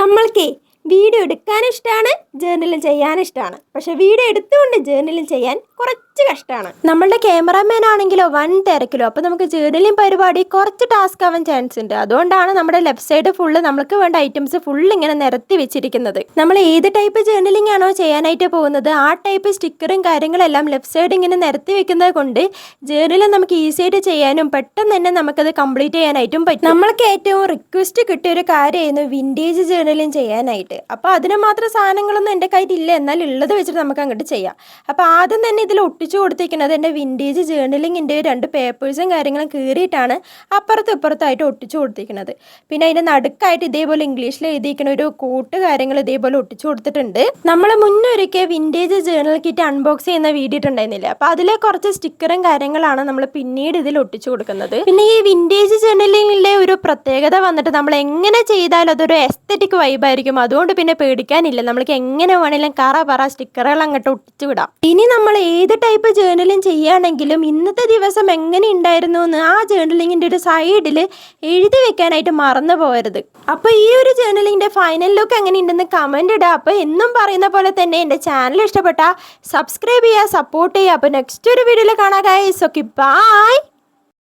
നമ്മൾക്കേ video എടുക്കാൻ ഇഷ്ടമാണ് ചെയ്യാൻ ഇഷ്ടമാണ്. പക്ഷെ വീഡിയോ എടുത്തുകൊണ്ട് ജേർണലിംഗ് ചെയ്യാൻ കുറച്ച് കഷ്ടമാണ്. നമ്മളുടെ ക്യാമറാമാൻ ആണെങ്കിലോ വൺ തിരക്കിലോ അപ്പോൾ നമുക്ക് ജേർണലിംഗ് പരിപാടി കുറച്ച് ടാസ്ക് ആവാൻ ചാൻസ് ഉണ്ട്. അതുകൊണ്ടാണ് നമ്മുടെ ലെഫ്റ്റ് സൈഡ് ഫുള്ള് നമുക്ക് വേണ്ട ഐറ്റംസ് ഫുള്ള് ഇങ്ങനെ നിരത്തി വെച്ചിരിക്കുന്നത്. നമ്മൾ ഏത് ടൈപ്പ് ജേർണലിംഗ് ആണോ ചെയ്യാനായിട്ട് പോകുന്നത് ആ ടൈപ്പ് സ്റ്റിക്കറും കാര്യങ്ങളെല്ലാം ലെഫ്റ്റ് സൈഡ് ഇങ്ങനെ നിരത്തി വെക്കുന്നത് കൊണ്ട് ജേർണലിംഗ് നമുക്ക് ഈസി ആയിട്ട് ചെയ്യാനും പെട്ടെന്ന് തന്നെ നമുക്കത് കംപ്ലീറ്റ് ചെയ്യാനായിട്ടും പറ്റും. നമ്മൾക്ക് ഏറ്റവും റിക്വസ്റ്റ് കിട്ടിയ ഒരു കാര്യമായിരുന്നു വിന്റേജ് ജേർണലിംഗ് ചെയ്യാനായിട്ട്. അപ്പോൾ അതിന് മാത്രം സാധനങ്ങളൊന്നും എന്റെ കയ്യിലില്ല എന്നാൽ ഉള്ളത് വെച്ചിട്ട് നമുക്ക് അങ്ങോട്ട് ചെയ്യാം. അപ്പോൾ ആദ്യം തന്നെ ഇതിൽ ഒട്ടിച്ചു കൊടുത്തിരിക്കുന്നത് എന്റെ വിന്റേജ് ജേണലിങ്ങിന്റെ രണ്ട് പേപ്പേഴ്സും കാര്യങ്ങളും കീറിയിട്ടാണ് അപ്പുറത്തും ഇപ്പുറത്തായിട്ട് ഒട്ടിച്ചു കൊടുത്തിരിക്കുന്നത്. പിന്നെ അതിന്റെ നടുക്കായിട്ട് ഇതേപോലെ ഇംഗ്ലീഷിൽ എഴുതിയിരിക്കുന്ന ഒരു കൂട്ട് കാര്യങ്ങൾ ഇതേപോലെ ഒട്ടിച്ചു കൊടുത്തിട്ടുണ്ട്. നമ്മൾ മുന്നൊരിക്കൽ വിന്റേജ് ജേണൽ കിറ്റ് അൺബോക്സ് ചെയ്യുന്ന വീഡിയോ ഇട്ടുണ്ടായിരുന്നില്ല? അപ്പോൾ അതിലെ കുറച്ച് സ്റ്റിക്കറും കാര്യങ്ങളാണ് നമ്മൾ പിന്നീട് ഇതിൽ ഒട്ടിച്ചു കൊടുക്കുന്നത്. പിന്നെ ഈ വിന്റേജ് ജേണലിങ്ങിലെ ഒരു പ്രത്യേകത വന്നിട്ട് നമ്മൾ എങ്ങനെ ചെയ്താലും അതൊരു എസ്തറ്റിക് വൈബായിരിക്കും അതുകൊണ്ട് പിന്നെ പേടിക്കാനില്ല. നമ്മൾക്ക് എങ്ങനെ വേണമെങ്കിലും കറ പറ സ്റ്റിക്കറുകൾ അങ്ങോട്ട് ഒട്ടിച്ചു വിടാം. ഇനി നമ്മൾ ഏത് ടൈപ്പ് ജേർണലിങ് ചെയ്യുകയാണെങ്കിലും ഇന്നത്തെ ദിവസം എങ്ങനെ ഉണ്ടായിരുന്നു എന്ന് ആ ജേർണലിങ്ങിന്റെ ഒരു സൈഡിൽ എഴുതി വെക്കാനായിട്ട് മറന്നു പോകരുത്. അപ്പോൾ ഈ ഒരു ജേർണലിങ്ങിന്റെ ഫൈനൽ ലുക്ക് എങ്ങനെ ഉണ്ടെന്ന് കമന്റ് ഇടുക അപ്പോൾ എന്നും പറയുന്ന പോലെ തന്നെ എന്റെ ചാനൽ ഇഷ്ടപ്പെട്ട സബ്സ്ക്രൈബ് ചെയ്യുക സപ്പോർട്ട് ചെയ്യുക. അപ്പോൾ നെക്സ്റ്റ് ഒരു വീഡിയോയിൽ കാണാൻ ഗൈസ് ഓക്കെ ബൈ